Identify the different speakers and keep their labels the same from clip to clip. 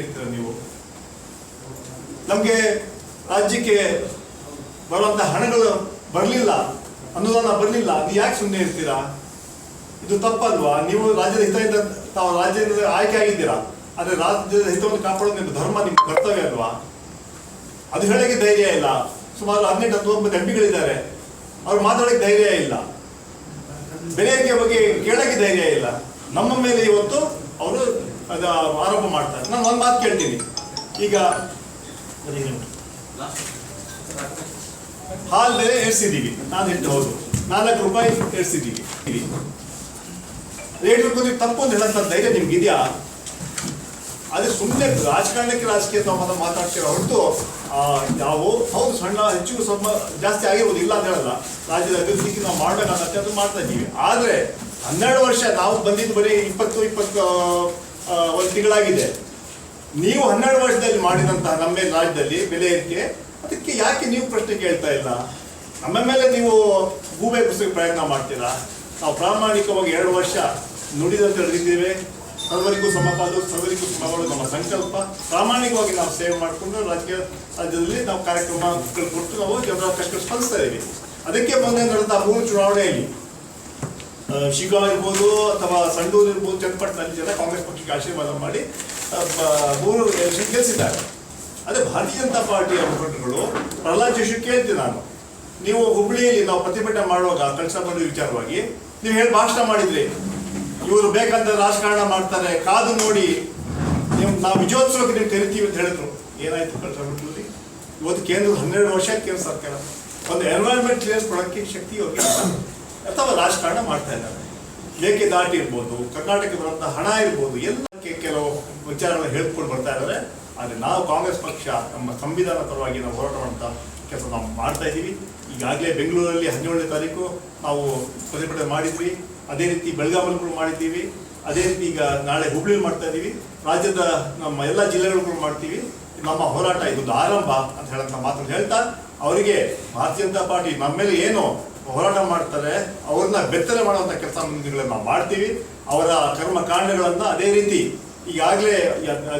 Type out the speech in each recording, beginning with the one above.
Speaker 1: ಇರ್ತೀರ ನೀವು. ನಮಗೆ ರಾಜ್ಯಕ್ಕೆ ಬರುವಂತಹ ಹಣಗಳು ಬರಲಿಲ್ಲ, ಅನುದಾನ ಬರಲಿಲ್ಲ ನೀವು ಯಾಕೆ ಸುಮ್ಮನೆ ಇರ್ತೀರಾ? ಇದು ತಪ್ಪಲ್ವಾ? ನೀವು ರಾಜ್ಯದ ಹಿತದಿಂದ ತಾವು ರಾಜ್ಯದಿಂದ ಆಯ್ಕೆ ಆಗಿದ್ದೀರಾ? ಆದರೆ ರಾಜ್ಯದ ಹಿತವನ್ನು ಕಾಪಾಡೋದು ನಿಮ್ಮ ಧರ್ಮ, ನಿಮ್ಮ ಕರ್ತವ್ಯ ಅಲ್ವಾ? ಅದು ಹೇಳೋಕ್ಕೆ ಧೈರ್ಯ ಇಲ್ಲ. ಸುಮಾರು ಹದಿನೆಂಟು, ಹತ್ತೊಂಬತ್ತು ಎಂಪಿಗಳಿದ್ದಾರೆ ಅವ್ರು ಮಾತಾಡೋಕ್ಕೆ ಧೈರ್ಯ ಇಲ್ಲ. ಬೆಲೆಯಕ್ಕೆ ಬಗ್ಗೆ ಕೇಳೋಕ್ಕೆ ಧೈರ್ಯ ಇಲ್ಲ. ನಮ್ಮ ಮೇಲೆ ಇವತ್ತು ಅವರು ಅದು ಆರೋಪ ಮಾಡ್ತಾರೆ. ನಾನು ಒಂದು ಮಾತು ಕೇಳ್ತೀನಿ. ಈಗ ಹಾಲ್ ಬೆಲೆ ಏರಿಸಿದ್ದೀವಿ. ನಾನು ಎಷ್ಟು ಹೌದು. ನಾಲ್ಕು ರೂಪಾಯಿ ಏರಿಸಿದ್ದೀವಿ. ರೇಟ್ ಬಗ್ಗೆ ತಪ್ಪು ಅಂತ ಹೇಳಂತ ಧೈರ್ಯ ನಿಮ್ಗೆ ಇದೆಯಾ ಅದೇ ಸುಮ್ಮನೆ ರಾಜಕಾರಣಕ್ಕೆ ರಾಜಕೀಯ ಸಂಬಂಧ ಮಾತಾಡ್ತೀರ ಹೊರತು ನಾವು ಹೌದು, ಸಣ್ಣ, ಹೆಚ್ಚು ಸ್ವಲ್ಪ ಜಾಸ್ತಿ ಆಗಿರ್ಬೋದು, ಇಲ್ಲ ಅಂತ ಹೇಳಲ್ಲ. ರಾಜ್ಯದ ಅಭಿವೃದ್ಧಿಗೆ ನಾವು ಮಾಡಬೇಕಾಗತ್ತೆ ಅದು ಮಾಡ್ತಾ ಇದ್ದೀವಿ. ಆದರೆ ಹನ್ನೆರಡು ವರ್ಷ ನಾವು ಬಂದಿದ್ದು ಬರೀ ಇಪ್ಪತ್ತು ಇಪ್ಪತ್ತು ಒಂದು ತಿಂಗಳಾಗಿದೆ. ನೀವು ಹನ್ನೆರಡು ವರ್ಷದಲ್ಲಿ ಮಾಡಿದಂತಹ ನಮ್ಮ ರಾಜ್ಯದಲ್ಲಿ ಬೆಲೆ ಏರಿಕೆ, ಅದಕ್ಕೆ ಯಾಕೆ ನೀವು ಪ್ರಶ್ನೆ ಕೇಳ್ತಾ ಇಲ್ಲ? ನಮ್ಮ ಮೇಲೆ ನೀವು ಗೂಬೆ ಕುಸಿಗೆ ಪ್ರಯತ್ನ ಮಾಡ್ತೀರಾ? ನಾವು ಪ್ರಾಮಾಣಿಕವಾಗಿ ಎರಡು ವರ್ಷ ನುಡಿದಂತೆ ನಡೆದಿದ್ದೇವೆ. ಸರ್ವರಿಗೂ ಸಮಪಾಲು, ಸರ್ವರಿಗೂ ಸಮಗಳು ನಮ್ಮ ಸಂಕಲ್ಪ. ಪ್ರಾಮಾಣಿಕವಾಗಿ ನಾವು ಸೇವೆ ಮಾಡಿಕೊಂಡು ರಾಜ್ಯ, ರಾಜ್ಯದಲ್ಲಿ ನಾವು ಕಾರ್ಯಕ್ರಮಗಳು ಕೊಟ್ಟು ನಾವು ಜನರ ಕಷ್ಟ ಸ್ಪಂದಿಸ್ತಾ ಇದ್ದೀವಿ ಅದಕ್ಕೆ ಮೊನ್ನೆ ನಡೆದ ಮೂರು ಚುನಾವಣೆಯಲ್ಲಿ ಶಿಗ್ಗಾಂವ್ ಇರ್ಬೋದು ಅಥವಾ ಸಂಡೂರು ಇರ್ಬೋದು ಚನ್ನಪಟ್ಟಣದಲ್ಲಿ ಜನ ಕಾಂಗ್ರೆಸ್ ಪಕ್ಷಕ್ಕೆ ಆಶೀರ್ವಾದ ಮಾಡಿ ಮೂರು ಎಲೆಕ್ಷನ್ ಗೆಲ್ಲಿಸಿದ್ದಾರೆ. ಅದೇ ಭಾರತೀಯ ಜನತಾ ಪಾರ್ಟಿಯ ಮುಖಂಡರುಗಳು, ಪ್ರಹ್ಲಾದ್ ಜೋಶಿ ಕೇಳ್ತೀನಿ ನಾನು. ನೀವು ಹುಬ್ಳಿಯಲ್ಲಿ ನಾವು ಪ್ರತಿಭಟನೆ ಮಾಡುವಾಗ ಕೆಲಸ ಬಂದ ವಿಚಾರವಾಗಿ, ನೀವು ಹೇಳಿ ಭಾಷಣ ಮಾಡಿದ್ರಿ ಇವರು ಬೇಕಂತ ರಾಜಕಾರಣ ಮಾಡ್ತಾರೆ, ಕಾದು ನೋಡಿ ನೀವು, ನಾವು ವಿಜಯೋತ್ಸವಕ್ಕೆ ನೀವು ತೆರಿತೀವಿ ಅಂತ ಹೇಳಿದ್ರು. ಏನಾಯ್ತು ಮಾಡಿ ಇವತ್ತು ಕೇಂದ್ರ ಹನ್ನೆರಡು ವರ್ಷ ಕೇಂದ್ರ ಸರ್ಕಾರ. ಒಂದು ಎನ್ವೈರನ್ಮೆಂಟ್ ಕ್ಲಿಯರ್ಸ್ ಕೊಡೋಕ್ಕೆ ಶಕ್ತಿ ಅವ್ರಿಗೆ. ಅಥವಾ ರಾಜಕಾರಣ ಮಾಡ್ತಾ ಇದ್ದಾರೆ. ಮೇಕೆದಾಟಿ ಇರ್ಬೋದು, ಕರ್ನಾಟಕಕ್ಕೆ ಬರುವಂಥ ಹಣ ಇರ್ಬೋದು, ಎಲ್ಲಕ್ಕೆ ಕೆಲವು ವಿಚಾರಗಳು ಹೇಳ್ಕೊಂಡು ಬರ್ತಾ ಇದ್ದಾರೆ. ಆದರೆ ನಾವು ಕಾಂಗ್ರೆಸ್ ಪಕ್ಷ, ನಮ್ಮ ಸಂವಿಧಾನ ಪರವಾಗಿ ನಾವು ಹೋರಾಟ ಮಾಡುವಂಥ ಕೆಲಸ ನಾವು ಮಾಡ್ತಾ ಇದ್ದೀವಿ. ಈಗಾಗಲೇ ಬೆಂಗಳೂರಲ್ಲಿ ಹದಿನೇಳನೇ ತಾರೀಕು ನಾವು ಪ್ರತಿಭಟನೆ ಮಾಡಿದ್ವಿ. ಅದೇ ರೀತಿ ಬೆಳಗಾವಲ್ಲಿ ಕೂಡ ಮಾಡಿದ್ದೀವಿ. ಅದೇ ರೀತಿ ಈಗ ನಾಳೆ ಹುಬ್ಳಿಲಿ ಮಾಡ್ತಾ ಇದ್ದೀವಿ. ರಾಜ್ಯದ ನಮ್ಮ ಎಲ್ಲ ಜಿಲ್ಲೆಗಳು ಮಾಡ್ತೀವಿ. ನಮ್ಮ ಹೋರಾಟ ಇದೊಂದು ಆರಂಭ ಅಂತ ಹೇಳಂತ ಮಾತನ್ನು ಹೇಳ್ತಾ, ಅವರಿಗೆ ಭಾರತೀಯ ಜನತಾ ಪಾರ್ಟಿ ನಮ್ಮ ಮೇಲೆ ಏನು ಹೋರಾಟ ಮಾಡ್ತಾರೆ ಅವ್ರನ್ನ ಬೆತ್ತಲೆ ಮಾಡುವಂಥ ಕೆಲಸ ಮುಂದಿನ ಮಾಡ್ತೀವಿ. ಅವರ ಕರ್ಮ ಕಾಂಡಗಳನ್ನ ಅದೇ ರೀತಿ ಈಗಾಗಲೇ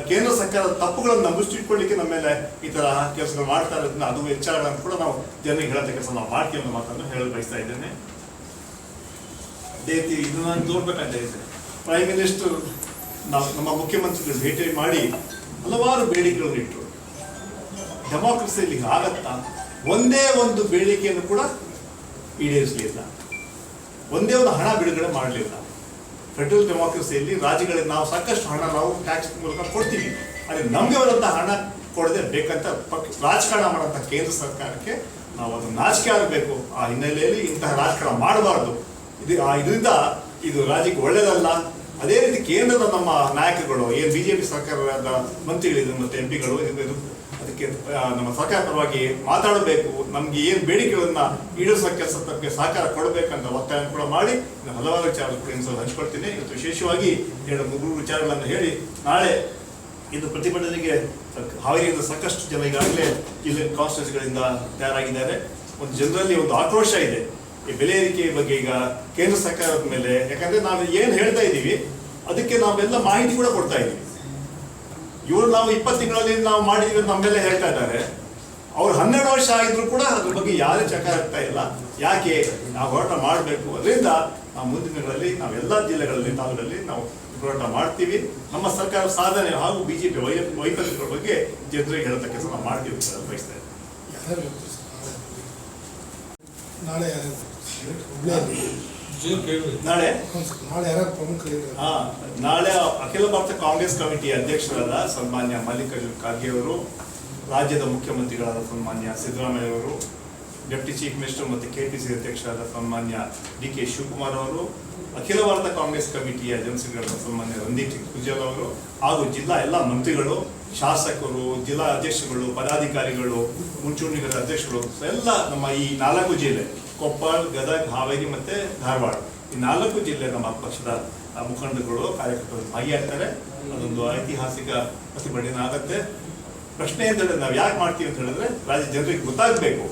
Speaker 1: ಕೇಂದ್ರ ಸರ್ಕಾರದ ತಪ್ಪುಗಳನ್ನು ಮುಚ್ಚಿಟ್ಕೊಳ್ಳಿಕ್ಕೆ ನಮ್ಮ ಮೇಲೆ ಈ ತರ ಕೆಲಸಗಳು ಮಾಡ್ತಾ ಇರೋದನ್ನ ಅದು ವಿಚಾರಗಳನ್ನು ಕೂಡ ನಾವು ಜನರಿಗೆ ಹೇಳಂತ ಕೆಲಸ ನಾವು ಮಾಡ್ತೀವಿ ಅನ್ನೋ ಮಾತನ್ನು ಹೇಳಲು ಬಯಸ್ತಾ ಇದ್ದೇನೆ. ಅದೇ ರೀತಿ ಇದು ನಾನು ತೋರ್ಬೇಕಂತ ಇದೆ ಪ್ರೈಮ್ ಮಿನಿಸ್ಟರ್ ನಾವು ನಮ್ಮ ಮುಖ್ಯಮಂತ್ರಿಗಳು ಭೇಟಿ ಮಾಡಿ ಹಲವಾರು ಬೇಡಿಕೆಗಳನ್ನು ಇಟ್ಟರು. ಡೆಮಾಕ್ರಸಿಯಲ್ಲಿ ಆಗತ್ತಾ ಒಂದೇ ಒಂದು ಬೇಡಿಕೆಯನ್ನು ಕೂಡ ಈಡೇರಿಸಲಿಲ್ಲ. ಒಂದೇ ಒಂದು ಹಣ ಬಿಡುಗಡೆ ಮಾಡಲಿಲ್ಲ. ಫೆಡರಲ್ ಡೆಮಾಕ್ರಸಿಯಲ್ಲಿ ರಾಜ್ಯಗಳಿಗೆ ನಾವು ಸಾಕಷ್ಟು ಹಣ ನಾವು ಟ್ಯಾಕ್ಸ್ ಮೂಲಕ ಕೊಡ್ತೀವಿ. ಆದರೆ ನಮಗೆ ಬರುವಂಥ ಹಣ ಕೊಡದೆ ಬೇಕಂತ ಪಕ್ಷ ರಾಜಕಾರಣ ಮಾಡೋಂಥ ಕೇಂದ್ರ ಸರ್ಕಾರಕ್ಕೆ ನಾವು ಅದನ್ನು ನಾಚಿಕೆ ಆಗಬೇಕು. ಆ ಹಿನ್ನೆಲೆಯಲ್ಲಿ ಇಂತಹ ರಾಜಕಾರಣ ಮಾಡಬಾರ್ದು. ಇದು, ಆ ಇದರಿಂದ ಇದು ರಾಜ್ಯಕ್ಕೆ ಒಳ್ಳೆಯದಲ್ಲ. ಅದೇ ರೀತಿ ಕೇಂದ್ರದ ನಮ್ಮ ನಾಯಕರುಗಳು, ಏನು ಬಿಜೆಪಿ ಸರ್ಕಾರದ ಮಂತ್ರಿಗಳಿದ್ರು ಮತ್ತು ಎಂ ಪಿಗಳು ನಮ್ಮ ಸರ್ಕಾರ ಪರವಾಗಿ ಮಾತಾಡಬೇಕು. ನಮ್ಗೆ ಏನು ಬೇಡಿಕೆಗಳನ್ನ ಈಡೇರಿಸೋ ಕೆಲಸ ತಮಗೆ ಸಹಕಾರ ಕೊಡಬೇಕಂತ ಒತ್ತಾಯ ಕೂಡ ಮಾಡಿ ನಾನು ಹಲವಾರು ವಿಚಾರಗಳು ಕೂಡ ಇವತ್ತು ವಿಶೇಷವಾಗಿ ಎರಡು ಮೂರು ವಿಚಾರಗಳನ್ನು ಹೇಳಿ, ನಾಳೆ ಇದು ಪ್ರತಿಭಟನೆಗೆ ಹಾವೇರಿಯಿಂದ ಸಾಕಷ್ಟು ಜನ ಈಗಾಗಲೇ ಇಲ್ಲಿ ಕಾನ್ಸ್ಟಿಟ್ಯೂನ್ಸಿಗಳಿಂದ ತಯಾರಾಗಿದ್ದಾರೆ. ಒಂದು ಜನರಲ್ಲಿ ಒಂದು ಆಕ್ರೋಶ ಇದೆ. ಈ ಬೆಲೆ ಏರಿಕೆ ಬಗ್ಗೆ ಈಗ ಕೇಂದ್ರ ಸರ್ಕಾರದ ಮೇಲೆ, ಯಾಕಂದ್ರೆ ನಾವು ಏನು ಹೇಳ್ತಾ ಇದ್ದೀವಿ, ಅದಕ್ಕೆ ನಾವೆಲ್ಲ ಮಾಹಿತಿ ಕೂಡ ಕೊಡ್ತಾ ಇದ್ದೀವಿ. ಇವರು ನಾವು ಇಪ್ಪತ್ತು ತಿಂಗಳಲ್ಲಿ ನಾವು ಮಾಡಿದ್ವಿ ಅಂತ ನಮ್ಮೆಲ್ಲ ಹೇಳ್ತಾ ಇದ್ದಾರೆ. ಅವ್ರು ಹನ್ನೆರಡು ವರ್ಷ ಆಗಿದ್ರು ಕೂಡ ಅದ್ರ ಬಗ್ಗೆ ಯಾರು ಚಕ ಆಗ್ತಾ ಇಲ್ಲ. ಯಾಕೆ? ನಾವು ಹೋರಾಟ ಮಾಡಬೇಕು. ಅದರಿಂದ ನಾವು ಮುಂದಿನ ದಿನಗಳಲ್ಲಿ ನಾವೆಲ್ಲ ಜಿಲ್ಲೆಗಳಲ್ಲಿ, ತಾಲೂಕಲ್ಲಿ ನಾವು ಹೋರಾಟ ಮಾಡ್ತೀವಿ. ನಮ್ಮ ಸರ್ಕಾರ ಸಾಧನೆ ಹಾಗೂ ಬಿಜೆಪಿ ವೈ, ವೈಫಲ್ಯಗಳ ಬಗ್ಗೆ ಜನರಿಗೆ ಹೇಳತಕ್ಕ ಕೆಲಸ ನಾವು ಮಾಡ್ತೀವಿ ಅಂತ ಬಯಸ್ತಾ ಇದ್ದೀನಿ
Speaker 2: ನಾಳೆ
Speaker 1: ನಾಳೆ?
Speaker 2: ನಾಳೆ
Speaker 1: ನಾಳೆ ಅಖಿಲ ಭಾರತ ಕಾಂಗ್ರೆಸ್ ಕಮಿಟಿ ಅಧ್ಯಕ್ಷರಾದ ಸನ್ಮಾನ್ಯ ಮಲ್ಲಿಕಾರ್ಜುನ್ ಖರ್ಗೆ ಅವರು ರಾಜ್ಯದ ಮುಖ್ಯಮಂತ್ರಿಗಳಾದ ಸನ್ಮಾನ್ಯ ಸಿದ್ದರಾಮಯ್ಯ ಅವರು ಡೆಪ್ಟಿ ಚೀಫ್ ಮಿನಿಸ್ಟರ್ ಮತ್ತು ಕೆಪಿಸಿ ಅಧ್ಯಕ್ಷರಾದ ಸನ್ಮಾನ್ಯ ಡಿ ಕೆ ಶಿವಕುಮಾರ್ ಅವರು ಅಖಿಲ ಭಾರತ ಕಾಂಗ್ರೆಸ್ ಕಮಿಟಿಯ ಸೆಕ್ರೆಟರಿ ಸನ್ಮಾನ್ಯ ರಂದೀಪ್ ಸುರ್ಜೇವಾಲ್ ಅವರು ಹಾಗೂ ಜಿಲ್ಲಾ ಎಲ್ಲ ಮಂತ್ರಿಗಳು, ಶಾಸಕರು, ಜಿಲ್ಲಾ ಅಧ್ಯಕ್ಷಗಳು ಪದಾಧಿಕಾರಿಗಳು, ಮುಂಚೂಣಿಗಳ ಅಧ್ಯಕ್ಷರು ಎಲ್ಲ ನಮ್ಮ ಈ ನಾಲ್ಕು ಜಿಲ್ಲೆ, ಕೊಪ್ಪಳ, ಗದಗ, ಹಾವೇರಿ ಮತ್ತೆ ಧಾರವಾಡ ಈ ನಾಲ್ಕು ಜಿಲ್ಲೆ ನಮ್ಮ ಪಕ್ಷದ ಮುಖಂಡಗಳು ಕಾರ್ಯಕರ್ತರು ಭಾಗಿಯಾಗ್ತಾರೆ. ಅದೊಂದು ಐತಿಹಾಸಿಕ ಪ್ರತಿಭಟನೆ ಆಗುತ್ತೆ. ಪ್ರಶ್ನೆ ಅಂತ ಹೇಳಿದ್ರೆ ನಾವು ಯಾಕೆ ಮಾಡ್ತೀವಿ ಅಂತ ಹೇಳಿದ್ರೆ ರಾಜ್ಯ ಜನರಿಗೆ ಗೊತ್ತಾಗಬೇಕು.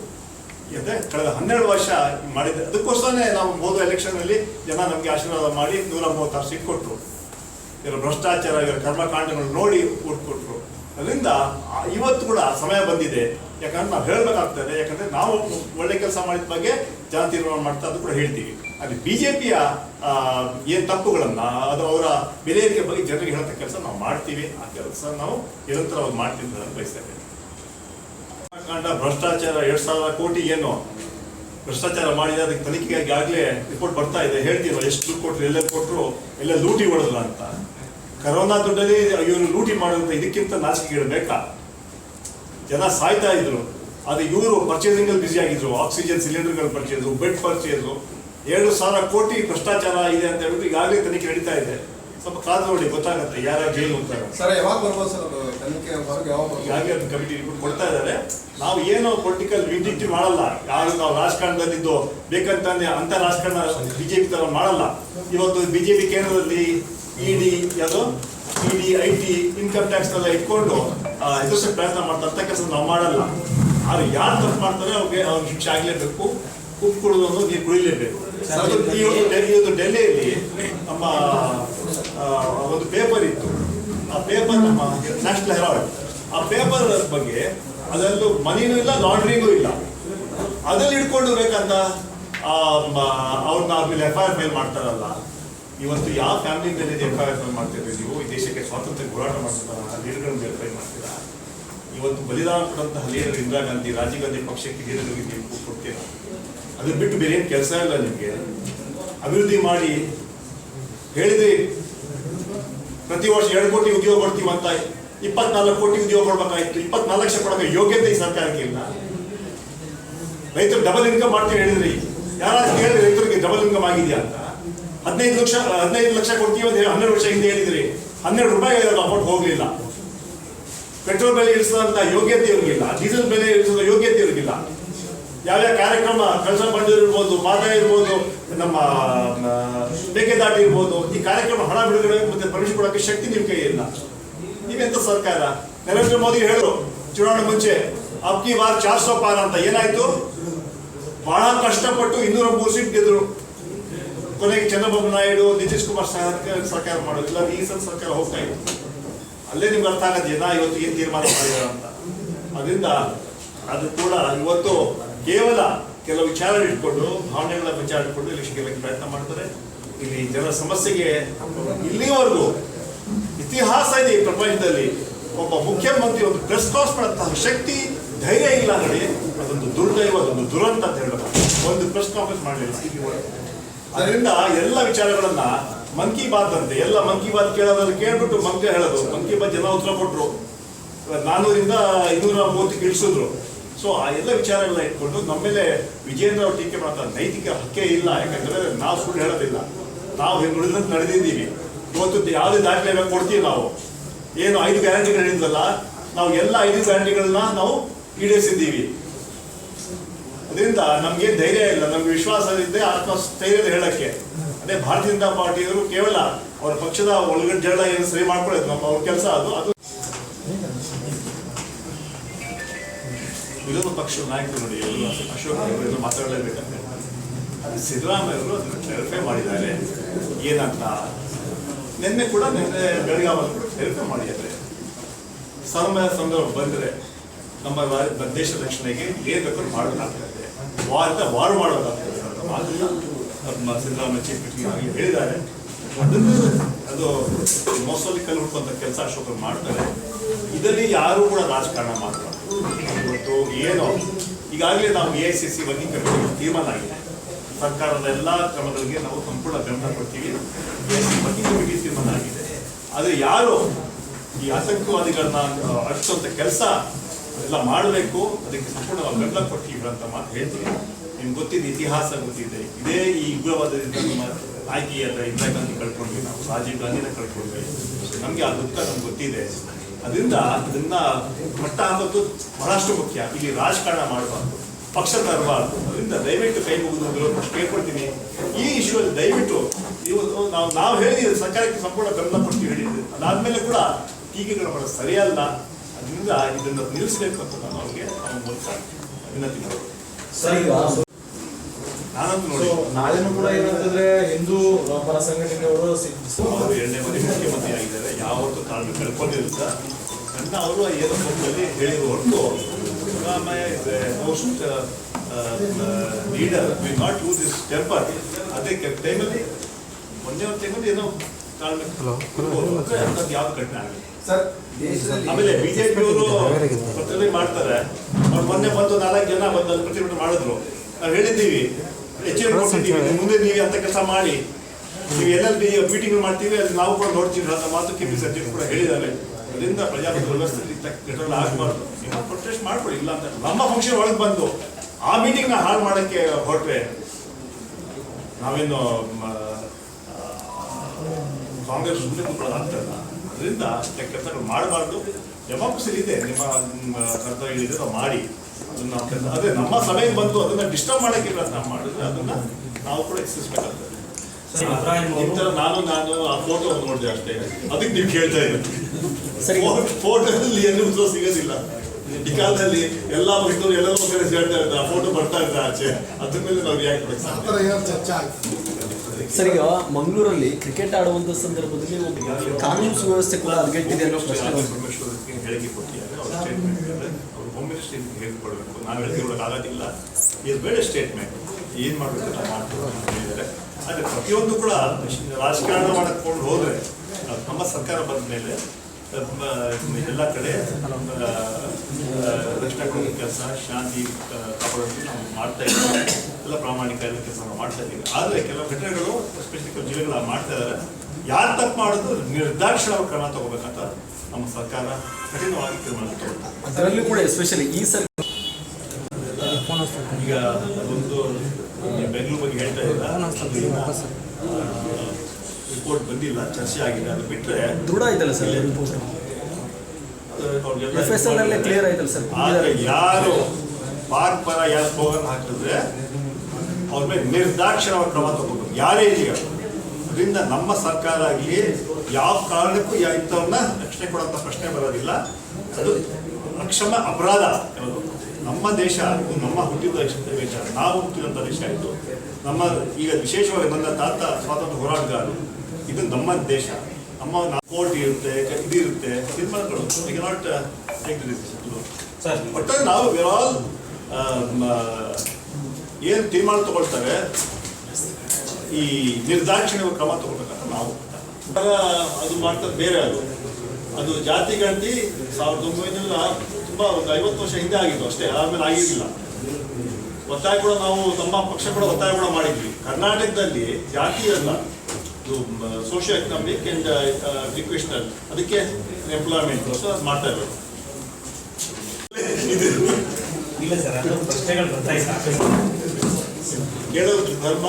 Speaker 1: ಯಾಕಂದ್ರೆ ಕಳೆದ ಹನ್ನೆರಡು ವರ್ಷ ಮಾಡಿದ ಅದಕ್ಕೋಸ್ಕರನೇ ನಾವು ಹೋದ ಎಲೆಕ್ಷನ್ನಲ್ಲಿ ಜನ ನಮಗೆ ಆಶೀರ್ವಾದ ಮಾಡಿ ನೂರ ಮೂವತ್ತಾರು ಸೀಟ್ ಕೊಟ್ಟರು ಇವರ ಭ್ರಷ್ಟಾಚಾರ, ಇವರ ಕರ್ಮಕಾಂಡಗಳು ನೋಡಿ ಓಟ್ ಕೊಟ್ಟರು ಅದರಿಂದ ಇವತ್ತು ಕೂಡ ಸಮಯ ಬಂದಿದೆ. ಯಾಕಂದ್ರೆ ನಾವು ಹೇಳಬೇಕಾಗ್ತದೆ, ಯಾಕಂದ್ರೆ ನಾವು ಒಳ್ಳೆ ಕೆಲಸ ಮಾಡಿದ ಬಗ್ಗೆ ಜನ ತೀರ್ಮಾನ ಮಾಡ್ತಾ ಅದು ಕೂಡ ಹೇಳ್ತೀವಿ. ಅಲ್ಲಿ ಬಿಜೆಪಿಯ ಏನ್ ತಪ್ಪುಗಳನ್ನ, ಅದು ಅವರ ಬೆಲೆ ಬಗ್ಗೆ ಜನರಿಗೆ ಹೇಳ್ತಕ್ಕ ಕೆಲಸ ನಾವು ಮಾಡ್ತೀವಿ. ಆ ಕೆಲಸ ನಾವು ನಿರಂತರವಾಗಿ ಮಾಡ್ತೀವಿ ಅಂತ ನಾನು ಬಯಸ್ತೇನೆ. ಕಂಡ ಭ್ರಷ್ಟಾಚಾರ ಎರಡ್ ಸಾವಿರ ಕೋಟಿ ಏನು ಭ್ರಷ್ಟಾಚಾರ ಮಾಡಿದ, ಅದಕ್ಕೆ ತನಿಖೆಗಾಗಿ ಆಗ್ಲೇ ರಿಪೋರ್ಟ್ ಬರ್ತಾ ಇದೆ. ಹೇಳ್ತೀವಲ್ಲ ಎಷ್ಟು ದುಡ್ಡು ಕೊಟ್ರು ಎಲ್ಲ ಕೊಟ್ಟರು ಎಲ್ಲ ಲೂಟಿ ಹೊಡೆದಲ್ಲ ಅಂತ. ಕರೋನಾ ದುಡ್ಡಲ್ಲಿ ಇವರು ಲೂಟಿ ಮಾಡುವಂತ ಇದಕ್ಕಿಂತ ನಾಚಿಕೆ ಇಡಬೇಕಾ ಜನ ಸಾಯ್ತಾ ಇದ್ರು. ಅದು ಇವರು ಪರ್ಚೇಸಿಂಗ್ ಅಲ್ಲಿ ಬಿಸಿ ಆಗಿದ್ರು. ಆಕ್ಸಿಜನ್ ಸಿಲಿಂಡರ್ಗಳು ಪರ್ಚೇಸು ಬೆಡ್ ಪರ್ಚೇಸು ಎರಡು ಸಾವಿರ ಕೋಟಿ ಭ್ರಷ್ಟಾಚಾರ ಇದೆ ಅಂತ ಹೇಳ್ಬಿಟ್ಟು ಈಗಾಗಲೇ ತನಿಖೆ ನಡೀತಾ ಇದೆ. ಸ್ವಲ್ಪ ಕಾದು ನೋಡಿ, ಗೊತ್ತಾಗುತ್ತೆ ಯಾರ ಜೈಲು ಅಂತ.
Speaker 3: ಸರ್, ಯಾವಾಗ ಬರ್ಬೋದು ಸರ್ ತನಿಖೆ ಹೊರಗೆ ಯಾವಾಗ
Speaker 1: ಈಗಾಗಲೇ ಅದು ಕಮಿಟಿ ರಿಪೋರ್ಟ್ ಕೊಡ್ತಾ ಇದ್ದಾರೆ. ನಾವು ಏನು ಪೊಲಿಟಿಕಲ್ ವಿಡಿಟಿ ಮಾಡಲ್ಲ. ಯಾರು ನಾವು ರಾಜಕಾರಣದಲ್ಲಿದ್ದು ಬೇಕಂತಾನೆ ಅಂತ ರಾಜಕಾರಣ ಬಿಜೆಪಿ ತರ ಮಾಡಲ್ಲ. ಇವತ್ತು ಬಿಜೆಪಿ ಕೇಂದ್ರದಲ್ಲಿ ಇಡಿ ಯಾವುದು? ED I T income tax ಎಲ್ಲ ಇಟ್ಕೊಂಡು ಎದುರಿಸೋ ಪ್ರಯತ್ನ ಮಾಡ್ತಾರೆ ಅಂತ ಕೆಲಸ ನಾವು ಮಾಡಲ್ಲ. ಆದ್ರೆ ಯಾರು ತಪ್ಪು ಮಾಡ್ತಾರೆ ಅವ್ರಿಗೆ ಅವ್ರಿಗೆ ಶಿಕ್ಷೆ ಆಗಲೇಬೇಕು. ಉಪ್ಪು ಕುಡಿದು ಅನ್ನೋದು ನೀರು ಕುಡಿಲೇಬೇಕು. ಇವತ್ತು ಡೆಲ್ಲಿಯಲ್ಲಿ ನಮ್ಮ ಒಂದು ಪೇಪರ್ ಇತ್ತು. ಆ ಪೇಪರ್ ನಮ್ಮ ನ್ಯಾಷನಲ್ ಹೆರಾಲ್ಡ್ ಆ ಪೇಪರ್ ಬಗ್ಗೆ ಅದರಲ್ಲೂ ಮನಿನೂ ಇಲ್ಲ ಲಾಂಡ್ರಿಗೂ ಇಲ್ಲ. ಅದ್ರಲ್ಲಿ ಇಟ್ಕೊಂಡು ಬೇಕಂತ ಅವ್ರನ್ನ ಆದ್ಮೇಲೆ ಎಫ್ ಐ ಆರ್ ಮಾಡ್ತಾರಲ್ಲ. ಇವತ್ತು ಯಾವ ಫ್ಯಾಮಿಲಿ ಮೇಲೆ ಎಫ್ ಐ ಆರ್ ಮಾಡ್ತಿದ್ರಿ ನೀವು? ಈ ದೇಶಕ್ಕೆ ಸ್ವಾತಂತ್ರ್ಯ ಹೋರಾಟ ಮಾಡ್ತಾರ ಲೀಡರ್ಗಳ ಮೇಲೆ ಫೈಲ್ ಮಾಡ್ತೀರಾ? ಇವತ್ತು ಬಲಿದಾನ ಕೊಟ್ಟಂತಹ ಲೀಡರ್ ಇಂದಿರಾ ಗಾಂಧಿ, ರಾಜೀವ್ ಗಾಂಧಿ ಪಕ್ಷಕ್ಕೆ ಲೀಡರ್ಗಳಿಗೆ ನೀವು ಕೊಡ್ತೀರಾ? ಅದನ್ನ ಬಿಟ್ಟು ಬೇರೆ ಏನು ಕೆಲಸ ಇಲ್ಲ ನಿಮಗೆ. ಅಭಿವೃದ್ಧಿ ಮಾಡಿ ಹೇಳಿದ್ರಿ ಪ್ರತಿ ವರ್ಷ ಎರಡು ಕೋಟಿ ಉದ್ಯೋಗ ಕೊಡ್ತೀವಿ ಅಂತ ಇಪ್ಪತ್ನಾಲ್ಕು ಕೋಟಿ ಉದ್ಯೋಗ ಕೊಡ್ಬೇಕಾಯ್ತು. ಇಪ್ಪತ್ನಾಲ್ಕು ಲಕ್ಷ ಕೊಡೋಕೆ ಯೋಗ್ಯತೆ ಈ ಸರ್ಕಾರಕ್ಕೆ ಇಲ್ಲ. ರೈತರು ಡಬಲ್ ಇನ್ಕಮ್ ಮಾಡ್ತೀವಿ ಹೇಳಿದ್ರಿ. ಯಾರಾದ್ರೂ ಕೇಳಿದ್ರೆ ರೈತರಿಗೆ ಡಬಲ್ ಇನ್ಕಮ್ ಆಗಿದೆಯಾ ಅಂತ. ಹದಿನೈದು ಲಕ್ಷ ಹದಿನೈದು ಲಕ್ಷ ಕೊಡ್ತೀವಿ ಅಂತ ಹನ್ನೆರಡು ವರ್ಷ ಹಿಂದೆ ಹೇಳಿದ್ರಿ. ಹನ್ನೆರಡು ರೂಪಾಯಿ ಅಮೌಂಟ್ ಹೋಗ್ಲಿಲ್ಲ. ಪೆಟ್ರೋಲ್ ಬೆಲೆ ಇಳಿಸೋದಂತ ಯೋಗ್ಯತೆ ಇರಲಿಲ್ಲ ಡೀಸೆಲ್ ಬೆಲೆ ಇಳಿಸೋದ ಯೋಗ್ಯತೆ ಇರಲಿಲ್ಲ ಯಾವ್ಯಾವ ಕಾರ್ಯಕ್ರಮ ಕಳಸ ಬಂದಿರ್ಬೋದು ಮಾತಾ ಇರ್ಬೋದು ನಮ್ಮ ಮೇಕೆದಾಟು ಇರ್ಬೋದು ಈ ಕಾರ್ಯಕ್ರಮ ಹಣ ಬಿಡುಗಡೆ ಮತ್ತೆ ಪರ್ಮಿಷನ್ ಕೊಡೋಕೆ ಶಕ್ತಿ ನಿಮ್ಮ ಕೈ ಇಲ್ಲ. ನೀವೆಂತ ಸರ್ಕಾರ? ನರೇಂದ್ರ ಮೋದಿ ಹೇಳಿದ್ರು, ಚುನಾವಣೆ ಮುಂಚೆ ಅಬ್ಕಿ ಬಾರ್ ಚಾರ್ ಸೋ ಪಾರ್ ಅಂತ. ಏನಾಯ್ತು? ಬಹಳ ಕಷ್ಟಪಟ್ಟು ಇನ್ನೂರ ಮೂರು ಸೀಟ್ ಗೆದ್ರು. ಕೊನೆಗೆ ಚಂದ್ರಬಾಬು ನಾಯ್ಡು, ನಿತೀಶ್ ಕುಮಾರ್ ಸರ್ಕಾರ ಸರ್ಕಾರ ಮಾಡೋದು. ಇಲ್ಲ ಈ ಸಲ ಸರ್ಕಾರ ಹೋಗ್ತಾ ಇತ್ತು. ಅಲ್ಲೇ ನಿಮ್ಗೆ ಅರ್ಥ ಆಗತ್ತೆ ಜನ ಇವತ್ತು ಏನ್ ತೀರ್ಮಾನ ಮಾಡಿದಾರ ಅಂತ. ಅದರಿಂದ ಅದು ಕೂಡ ಇವತ್ತು ಕೇವಲ ಕೆಲವು ವಿಚಾರ ಇಟ್ಕೊಂಡು ಭಾವನೆಗಳ ವಿಚಾರ ಇಟ್ಕೊಂಡು ಎಲೆಕ್ಷನ್ ಗೆಲ್ಲಕ್ಕೆ ಪ್ರಯತ್ನ ಮಾಡ್ತಾರೆ. ಇಲ್ಲಿ ಜನರ ಸಮಸ್ಯೆಗೆ ಇಲ್ಲಿವರೆಗೂ ಇತಿಹಾಸ ಇದೆ ಈ ಪ್ರಪಂಚದಲ್ಲಿ. ಒಬ್ಬ ಮುಖ್ಯಮಂತ್ರಿ ಒಂದು ಪ್ರೆಸ್ ಕಾನ್ಸ್ ಮಾಡುವಂತಹ ಶಕ್ತಿ, ಧೈರ್ಯ ಇಲ್ಲ ನೋಡಿ ಅದೊಂದು ದುರ್ದೈವ, ಅದೊಂದು ದುರಂತ ಅಂತ ಹೇಳಬಹುದು ಒಂದು ಪ್ರೆಸ್ ಕಾನ್ಫರೆನ್ಸ್ ಮಾಡಲಿಲ್ಲ ಅದರಿಂದ ಎಲ್ಲ ವಿಚಾರಗಳನ್ನ ಮನ್ ಕಿ ಬಾತ್ ಅಂತೆ, ಎಲ್ಲ ಮನ್ ಕಿ ಬಾತ್ ಕೇಳೋದ್ರಲ್ಲಿ ಕೇಳ್ಬಿಟ್ಟು ಮಂಕ ಹೇಳೋದು. ಮನ್ ಬಾತ್ ಜನ ಉತ್ತರ ಕೊಟ್ಟರು ನಾನ್ನೂರಿಂದ ಇನ್ನೂರ ಮೂವತ್ತಕ್ಕೆ ಇಳಿಸಿದ್ರು. ಸೊ ಆ ಎಲ್ಲ ವಿಚಾರಗಳನ್ನ ಇಟ್ಕೊಂಡು ನಮ್ಮ ಮೇಲೆ ವಿಜೇಂದ್ರ ಅವ್ರು ಟೀಕೆ ಮಾಡ್ತಾರೆ ನೈತಿಕ ಹಕ್ಕೆ ಇಲ್ಲ, ಯಾಕಂದ್ರೆ ನಾವು ಸುಳ್ಳು ಹೇಳೋದಿಲ್ಲ. ನಾವು ಉಳಿದಂತ ನಡೆದಿದ್ದೀವಿ. ಇವತ್ತು ಯಾವುದೇ ದಾಖಲೆ ಕೊಡ್ತೀವಿ ನಾವು. ಏನು ಐದು ಗ್ಯಾರಂಟಿಗಳು ಹೇಳಿದ್ರಲ್ಲ ನಾವು ಎಲ್ಲ ಐದು ಗ್ಯಾರಂಟಿಗಳನ್ನ ನಾವು ಈಡೇರಿಸಿದ್ದೀವಿ. ಅದರಿಂದ ನಮ್ಗೆ ಧೈರ್ಯ ಇಲ್ಲ, ನಮ್ಗೆ ವಿಶ್ವಾಸ ಇದೆ ಆತ್ಮಸ್ಥೈರ್ಯದ ಹೇಳಕ್ಕೆ. ಅದೇ ಭಾರತೀಯ ಜನತಾ ಪಾರ್ಟಿಯವರು ಕೇವಲ ಅವರ ಪಕ್ಷದ ಒಳಗಡೆ ಜಗಳ ಏನು ಸರಿ ಮಾಡ್ಕೊಳ್ಳೋದು ನಮ್ಮ ಅವ್ರ ಕೆಲಸ ಅದು ಅದು ವಿರೋಧ ಪಕ್ಷದ ನಾಯಕರು ನೋಡಿ ಎಲ್ಲರೂ ಅಶೋಕ್ ಅವರು ಎಲ್ಲ ಮಾತಾಡಲೇಬೇಕಂತೆ. ಅದು ಸಿದ್ದರಾಮಯ್ಯ ಅವರು ಅದನ್ನು ಕ್ಲಾರಿಫೈ ಮಾಡಿದ್ದಾರೆ. ಏನಂತ? ನಿನ್ನೆ ಕೂಡ ನಿನ್ನೆ ಬೆಳಗಾವಲ್ಲಿ ಕೂಡ ಕ್ಲಾರಿಫೈ ಮಾಡಿದ್ದಾರೆ. ಸಮಯ ಸಂದರ್ಭ ಬಂದರೆ ನಮ್ಮ ದೇಶ ರಕ್ಷಣೆಗೆ ಏನ್ ಬೇಕಾದ್ರೂ ಮಾಡೋದಾಗ್ತದೆ. ವಾರದ, ವಾರ ಮಾಡೋದಾಗ್ತದೆ ನಮ್ಮ ಸಿದ್ದರಾಮಯ್ಯ ಚೀಫ್ ಮಿನಿಸ್ಟರ್ ಹೇಳಿದ್ದಾರೆ. ಅದನ್ನು ಅದು ಮೋಸಲ್ಲಿ ಕಲ್ಲು ಕೆಲಸ ಅಶೋಕರು ಮಾಡ್ತಾರೆ. ಇದರಲ್ಲಿ ಯಾರು ಕೂಡ ರಾಜಕಾರಣ ಮಾಡಬಾರ್ದು. ಇವತ್ತು ಏನು. ಈಗಾಗಲೇ ನಾವು A I C C working committee ತೀರ್ಮಾನ ಆಗಿದೆ. ಸರ್ಕಾರದ ಎಲ್ಲ ಕ್ರಮಗಳಿಗೆ ನಾವು ಸಂಪೂರ್ಣ ಬೆಂಬಲ ಕೊಡ್ತೀವಿ. A I C working committee ತೀರ್ಮಾನ ಆಗಿದೆ. ಆದರೆ ಯಾರು ಈ ಆತಂಕವಾದಿಗಳನ್ನ ಅಷ್ಟೊಂದು ಕೆಲಸ ಎಲ್ಲ ಮಾಡಬೇಕು, ಅದಕ್ಕೆ ಸಂಪೂರ್ಣ ನಾವು ಬೆಂಬಲ ಕೊಡ್ತೀವಿ ಅಂತ ಮಾತು ಹೇಳ್ತೀವಿ ನಿಮ್ಗೆ ಗೊತ್ತಿದೆ ಇತಿಹಾಸ ಗೊತ್ತಿದೆ. ಇದೇ ಈ ಉಗ್ರವಾದದಿಂದ ನಮ್ಮ ನಾಯಕಿಯಾದ ಇಂದಿರಾ ಗಾಂಧಿ ಕಳ್ಕೊಂಡ್ವಿ, ನಾವು ರಾಜೀವ್ ಗಾಂಧಿನ ಕಳ್ಕೊಂಡ್ವಿ. ನಮಗೆ ಆ ದುಃಖ ನಮ್ಗೆ ಗೊತ್ತಿದೆ. ಅದರಿಂದ ಅದನ್ನ ಮಟ್ಟ ಹಾಕೋದು ಬಹಳಷ್ಟು ಮುಖ್ಯ. ಇಲ್ಲಿ ರಾಜಕಾರಣ ಮಾಡಬಾರ್ದು ಪಕ್ಷ ತರಬಾರ್ದು ಅದರಿಂದ ದಯವಿಟ್ಟು ಕೈ ಮುಗಿದು ಕೇಳ್ಕೊಳ್ತೀನಿ. ಈ ಇಶ್ಯೂ ಅಲ್ಲಿ ದಯವಿಟ್ಟು ಇವತ್ತು ನಾವು ನಾವು ಹೇಳಿದ್ದೀವಿ ಸರ್ಕಾರಕ್ಕೆ ಸಂಪೂರ್ಣ ಬೆಂಬಲ ಕೊಟ್ಟು ಹೇಳಿದ್ವಿ ಅದಾದ್ಮೇಲೆ ಕೂಡ ಟೀಕೆಗಳು ಮಾಡೋದು ಸರಿಯಲ್ಲ. ಅದರಿಂದ ಇದನ್ನು ನಿಲ್ಲಿಸಬೇಕು ಅಂತ ನಾನು ಅವ್ರಿಗೆ ಮೂಲಕ ವಿನಂತಿ.
Speaker 4: ಸರ್
Speaker 1: ನಾನಂತೂ ನೋಡಿ.
Speaker 4: ನಾಳೆನೂ ಕೂಡ ಏನಂತಂದ್ರೆ ಹಿಂದೂ ಪರ ಸಂಘಟನೆಯವರು
Speaker 1: ಎರಡನೇ ಬಾರಿ ಮುಖ್ಯಮಂತ್ರಿ ಆಗಿದ್ದಾರೆ ಯಾವತ್ತೂ ತಾಳ್ಮೆ ಕಳ್ಕೊಂಡಿರುತ್ತ ಅದನ್ನ ಅವರು ಏನೋ ಫೋನಲ್ಲಿ ಹೇಳಿದ್ರು ಹೊರತು most leader we not use this temper ಅದೇ ಟೈಮಲ್ಲಿ ಒಂದೇ ಒಂದು ಟೈಮಲ್ಲಿ ಏನೋ ತಾಳ್ಮೆ. ಅಂಥದ್ದು ಯಾವ್ದು ಘಟನೆ ಆಗಲಿ
Speaker 3: ಸರ್ ದೇಶದಲ್ಲಿ
Speaker 1: ಆಮೇಲೆ ಬಿಜೆಪಿಯವರು ಪ್ರತಿಭಟನೆ ಮಾಡ್ತಾರೆ ಅವ್ರು ಮೊನ್ನೆ ಬಂದು ನಾಲ್ಕು ಜನ ಬಂದು ಪ್ರತಿಭಟನೆ ಮಾಡಿದ್ರು ನಾವು ಹೇಳಿದ್ದೀವಿ ಎಚ್ಚರಿಕೆ ಕೊಟ್ಟಿದ್ದೀವಿ ಮುಂದೆ ನೀವು ಅಂತ ಕೆಲಸ ಮಾಡಿ ನೀವು ಎಲ್ಲೆಲ್ಲಿ ಮೀಟಿಂಗ್ ಮಾಡ್ತೀವಿ ಅಲ್ಲಿ ನಾವು ಕೂಡ ನೋಡ್ತೀವಿ ಅಂತ ಮಾತು ಕೆ ಪಿ ಸಚಿವರು ಕೂಡ ಹೇಳಿದ್ದಾರೆ ಅದರಿಂದ ಪ್ರಜಾಪ್ರಭುತ್ವ ವ್ಯವಸ್ಥೆಯಲ್ಲಿ ಕೆಟ್ಟಲ್ಲ ಆಗಬಾರ್ದು ನೀವು ಪ್ರೊಟೆಸ್ಟ್ ಮಾಡ್ಕೊಳ್ಳಿ ಇಲ್ಲ ಅಂತ ನಮ್ಮ ಫಂಕ್ಷನ್ ಒಳಗೆ ಬಂದು ಆ ಮೀಟಿಂಗ್ನ ಹಾಳು ಮಾಡೋಕ್ಕೆ ಹೊರಟ್ರೆ ನಾವೇನು ಕಾಂಗ್ರೆಸ್ ಸುಮ್ಮನೆ ಕೂತ್ಕೊಳ್ಳೋದು ಆಗ್ತಲ್ಲ ಅದರಿಂದ ಕೆಲಸಗಳು ಮಾಡಬಾರ್ದು ಡೆಮಾಕ್ರಸಿ ಇದೆ. ನಿಮ್ಮ ಕರ್ತವ್ಯ ಇದೆ ನಾವು ಮಾಡಿ ಅದನ್ನ ಕೆಲಸ ಅದೇ ನಮ್ಮ ಸಭೆಗೆ ಬಂದು ಅದನ್ನ ಡಿಸ್ಟರ್ಬ್ ಮಾಡೋಕ್ಕೆ ಪ್ರಯತ್ನ ಮಾಡಿದ್ರೆ ಅದನ್ನ ನಾವು ಕೂಡ ಎಕ್ಸಿಸ್ಬೇಕಾಗ್ತದೆ ನಾನು ನಾನು ಆ ಫೋಟೋ ನೋಡಿದೆ ಅಷ್ಟೇ. ಅದಕ್ಕೆ ನೀವು ಕೇಳ್ತಾ
Speaker 4: ಸರಿ.
Speaker 1: ಇದ್ದೀವಿ ಫೋಟೋದಲ್ಲಿ ಎಲ್ಲಿ ಉತ್ತರ ಸಿಗೋದಿಲ್ಲ. ಈ ಕಾಲದಲ್ಲಿ ಎಲ್ಲ ಮಕ್ಕಳು ಎಲ್ಲರೂ ಕಡೆ ಹೇಳ್ತಾ ಇರ್ತಾರೆ ಫೋಟೋ ಬರ್ತಾ ಇರ್ತಾರೆ ಆಚೆ. ಅದ್ರ ಮೇಲೆ ನಾವು ರಿಯಾಕ್ಟ್ ಮಾಡ್ತೀವಿ.
Speaker 2: ಚರ್ಚೆ ಆಗ್ತದೆ
Speaker 5: ಸರ್ ಈಗ ಮಂಗಳೂರಲ್ಲಿ ಕ್ರಿಕೆಟ್ ಆಡುವಂತ ಸಂದರ್ಭದಲ್ಲಿ ಒಂದು ಕಾನೂನು ಸುವ್ಯವಸ್ಥೆ ಕೂಡ ಹದಗೆಟ್ಟಿದೆ ಅನ್ನೋ ಪ್ರಶ್ನೆ
Speaker 1: ಹೇಳಿಕೆ ಕೊಟ್ಟಿದ್ದಾರೆ ಅವ್ರ ಸ್ಟೇಟ್ಮೆಂಟ್ ಅವರು ಹೋಮ್ ಮಿನಿಸ್ಟ್ರಿ ಹೇಳ್ಕೊಡ್ಬೇಕು. ನಾವು ಹೇಳ್ಕೊಡೋಕೆ ಆಗೋದಿಲ್ಲ. ಇದು ಬೇಡ ಸ್ಟೇಟ್ಮೆಂಟ್ ಏನು ಮಾಡಬೇಕು ನಾವು ಹೇಳಿದ್ದಾರೆ. ಆದರೆ ಪ್ರತಿಯೊಂದು ಕೂಡ ರಾಜಕಾರಣ ಮಾಡಕೊಂಡು ಹೋದರೆ ನಮ್ಮ ಸರ್ಕಾರ ಬಂದ ಮೇಲೆ ಎಲ್ಲ ಕಡೆ ರಕ್ಷಣಾ ಕೊಡೋ ಕೆಲಸ ಶಾಂತಿ ಕಾಪಾಡೋದು ನಾವು ಮಾಡ್ತಾ ಇದ್ದೀವಿ. ಎಲ್ಲ ಪ್ರಾಮಾಣಿಕ ಎಲ್ಲ ಕೆಲಸ ನಾವು ಮಾಡ್ತಾ ಇದ್ದೀವಿ. ಆದರೆ ಕೆಲವು ಘಟನೆಗಳು ಎಸ್ಪೆಷಲಿ ಕೆಲವು ಜಿಲ್ಲೆಗಳು ಮಾಡ್ತಾ ಇದ್ದಾರೆ ಯಾರು ತಪ್ಪು ಮಾಡೋದು ನಿರ್ದಾಕ್ಷಣ ಕ್ರಮ ತಗೋಬೇಕಂತ ನಮ್ಮ ಸರ್ಕಾರ ಕಠಿಣವಾಗಿ ತೀರ್ಮಾನ ಅದರಲ್ಲಿ
Speaker 5: ಅದರಲ್ಲೂ ಕೂಡ ಎಸ್ಪೆಷಲಿ ಈ ಸರ್
Speaker 1: ಈಗ ಒಂದು ಬೆಂಗಳೂರು ಬಗ್ಗೆ ಹೇಳ್ತಾ ಇದ್ದ ರಿಪೋರ್ಟ್ ಬಂದಿಲ್ಲ ಚರ್ಚೆ ಆಗಿದೆ ಅದು ಬಿಟ್ಟರೆ
Speaker 5: ದೃಢ ಆಯ್ತಲ್ಲ sir? F S L clear ಆಯ್ತಲ್ಲ ಸರ್?
Speaker 1: ಆದರೆ ಯಾರು ಪಾಕ್ ಪರ ಯಾರು ಸ್ಲೋಗನ್ ಹಾಕಿದ್ರೆ ಅವ್ರ ಮೇಲೆ ನಿರ್ದಾಕ್ಷಿಣ್ಯ ಕ್ರಮ ತಗೋಬೇಕು ಯಾರೇ ಇದೀಗ ಅದರಿಂದ ನಮ್ಮ ಸರ್ಕಾರ ಆಗಲಿ ಯಾವ ಕಾರಣಕ್ಕೂ ಇಂಥವ್ರನ್ನ ರಕ್ಷಣೆ ಕೊಡೋಂಥ ಪ್ರಶ್ನೆ ಬರೋದಿಲ್ಲ. ಅದು ಅಕ್ಷಮ ಅಪರಾಧ ನಮ್ಮ ದೇಶ ಇದು ನಮ್ಮ ಹುಟ್ಟಿದ ದೇಶ ನಾವು ಹುಟ್ಟಿದಂಥ ದೇಶ ಇದು. ನಮ್ಮ ಈಗ ವಿಶೇಷವಾಗಿ ನನ್ನ ತಾತ ಸ್ವಾತಂತ್ರ್ಯ ಹೋರಾಟಗಾರರು. ಇದು ನಮ್ಮ ದೇಶ. ನಮ್ಮ ಕೋರ್ಟ್ ಇರುತ್ತೆ ಇದು ಇರುತ್ತೆ ತೀರ್ಮಾನಗಳು ವಿ ನಾಟ್ ಟೇಕ್ ಒಟ್ಟಾರೆ ನಾವು ವಿ ಆಲ್ ಏನು ತೀರ್ಮಾನ ತಗೊಳ್ತಾರೆ ಈ ನಿರ್ದಾಕ್ಷಿಣ್ಯ ಕ್ರಮ ತಗೊಳ್ಬೇಕಂತ ನಾವು ಅದು ಮಾಡ್ತಾರೆ ಬೇರೆ ಅದು. ಅದು ಜಾತಿ ಗಣತಿ ಸಾವಿರದ ಒಂಬೈನೂರ ತುಂಬ ಒಂದು ಐವತ್ತು ವರ್ಷ ಹಿಂದೆ ಆಗಿತ್ತು ಅಷ್ಟೇ ಆಮೇಲೆ ಆಗಿರಲಿಲ್ಲ. ಒತ್ತಾಯ ಕೂಡ ನಾವು ನಮ್ಮ ಪಕ್ಷ ಕೂಡ ಒತ್ತಾಯ ಕೂಡ ಮಾಡಿದ್ವಿ. ಕರ್ನಾಟಕದಲ್ಲಿ ಜಾತಿ ಅಲ್ಲ ಇದು ಸೋಷಿಯೋ ಎಕನಾಮಿಕ್ ಅಂಡ್ ಎಜುಕೇಶನಲ್ ಅದಕ್ಕೆ ಎಂಪ್ಲಾಯ್ಮೆಂಟ್ ಸೊ ಅದು ಮಾಡ್ತಾ ಇರೋದು.
Speaker 4: ಇಲ್ಲ ಸರ್ ಪ್ರಶ್ನೆಗಳು
Speaker 1: ಕೇಳೋದು ಧರ್ಮ.